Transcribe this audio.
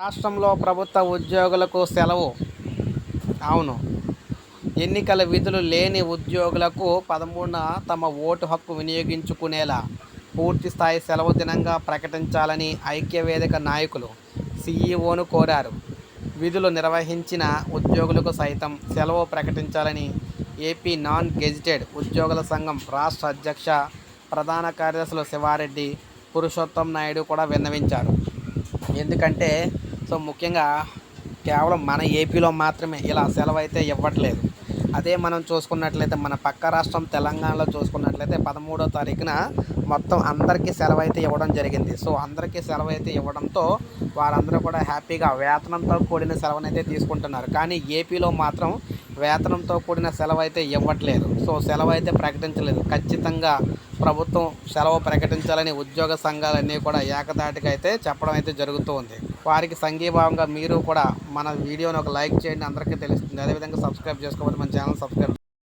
రాష్ట్రంలో ప్రభుత్వ ఉద్యోగులకు సెలవు. అవును. ఎన్నికల విధులు లేని ఉద్యోగులకు పదమూడున తమ ఓటు హక్కు వినియోగించుకునేలా పూర్తి స్థాయి సెలవు దినంగా ప్రకటించాలని ఐక్యవేదిక నాయకులు సీఈఓను కోరారు. విధులు నిర్వహించిన ఉద్యోగులకు సైతం సెలవు ప్రకటించాలని ఏపీ నాన్ గెజిటెడ్ ఉద్యోగుల సంఘం రాష్ట్ర అధ్యక్ష ప్రధాన కార్యదర్శులు శివారెడ్డి పురుషోత్తం నాయుడు కూడా విన్నవించారు. ఎందుకంటే సో ముఖ్యంగా కేవలం మన ఏపీలో మాత్రమే ఇలా సెలవు అయితే ఇవ్వట్లేదు. అదే మనం చూసుకున్నట్లయితే మన పక్క రాష్ట్రం తెలంగాణలో చూసుకున్నట్లయితే పదమూడో తారీఖున మొత్తం అందరికీ సెలవు అయితే ఇవ్వడం జరిగింది. సో అందరికీ సెలవు అయితే ఇవ్వడంతో వారందరూ కూడా హ్యాపీగా వేతనంతో కూడిన సెలవునైతే తీసుకుంటున్నారు. కానీ ఏపీలో మాత్రం వేతనంతో కూడిన సెలవు అయితే ఇవ్వట్లేదు. సో సెలవు అయితే ప్రకటించలేదు. ఖచ్చితంగా ప్రభుత్వం సెలవు ప్రకటించాలని ఉద్యోగ సంఘాలన్నీ కూడా ఏకదాటిగా అయితే చెప్పడం అయితే జరుగుతూ ఉంది. వారికి సంఘీభావంగా మీరు కూడా మన వీడియోని ఒక లైక్ చేయండి. అందరికీ తెలుస్తుంది. అదేవిధంగా సబ్స్క్రైబ్ చేసుకోవాలి మంచి ఛానల్ సబ్స్క్రైబ్